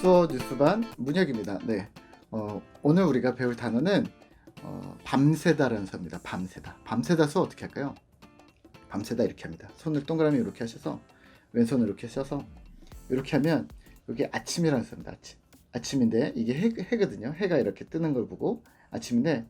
수어 뉴스반 문혁입니다. 네. 어, 오늘 우리가 배울 단어는 어, 밤새다라는 단어입니다. 밤새다. 밤새다 수어 어떻게 할까요? 밤새다 이렇게 합니다. 손을 동그라미 이렇게 하셔서 왼손을 이렇게 하셔서 이렇게 하면 여기 아침이라는 수어입니다. 아침. 아침인데 이게 해, 해거든요. 해가 이렇게 뜨는 걸 보고 아침인데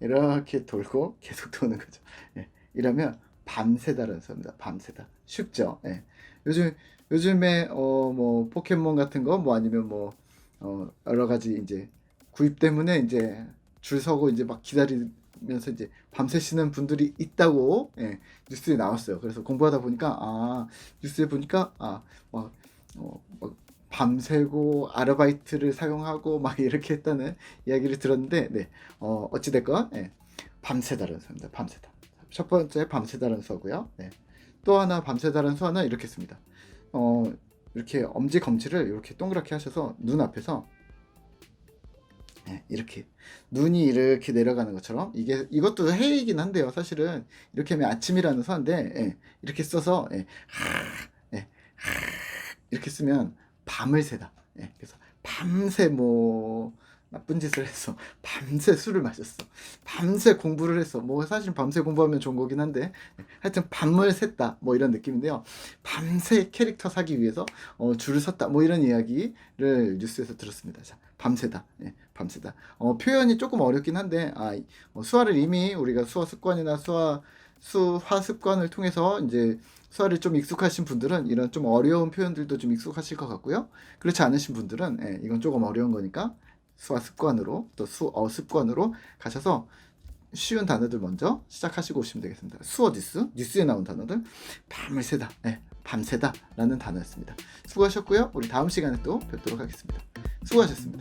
이렇게 돌고 계속 도는 거죠. 예. 이러면 밤새다라는 수어입니다. 밤새다. 쉽죠? 예. 요즘 요즘에 어 뭐 포켓몬 같은 거 뭐 아니면 뭐 어 여러 가지 이제 구입 때문에 이제 줄 서고 이제 막 기다리면서 이제 밤새시는 분들이 있다고 예, 뉴스에 나왔어요. 그래서 공부하다 보니까 아 뉴스에 보니까 아막 어, 막 밤새고 아르바이트를 사용하고 막 이렇게 했다는 이야기를 들었는데 네 어, 어찌 됐건 예, 밤새다라는 수입니다. 밤새다. 첫 번째 밤새다라는 수고요. 네. 또 하나 밤새다라는 수 하나 이렇게 씁니다. 어 이렇게 엄지 검지를 이렇게 동그랗게 하셔서 눈 앞에서 네, 이렇게 눈이 이렇게 내려가는 것처럼 이게 이것도 해이긴 한데요. 사실은 이렇게 하면 아침이라는 수인데 예, 이렇게 써서 예, 하, 예, 하, 이렇게 쓰면 밤을 새다. 예, 그래서 밤새 뭐 나쁜 짓을 했어. 밤새 술을 마셨어. 밤새 공부를 했어. 뭐 사실 밤새 공부하면 좋은 거긴 한데 하여튼 밤을 샜다. 뭐 이런 느낌인데요. 밤새 캐릭터 사기 위해서 어, 줄을 섰다. 뭐 이런 이야기를 뉴스에서 들었습니다. 자, 밤새다. 예, 밤새다. 어, 표현이 조금 어렵긴 한데 아, 이- 어, 수화를 이미 우리가 수화 습관이나 수화 수화 습관을 통해서 이제 수화를 좀 익숙하신 분들은 이런 좀 어려운 표현들도 좀 익숙하실 것 같고요. 그렇지 않으신 분들은 예, 이건 조금 어려운 거니까 수화 습관으로 또 수어 습관으로 가셔서 쉬운 단어들 먼저 시작하시고 오시면 되겠습니다. 수어 뉴스, 뉴스에 나온 단어들 밤을 새다, 예, 밤새다라는 단어였습니다. 수고하셨고요. 우리 다음 시간에 또 뵙도록 하겠습니다. 수고하셨습니다.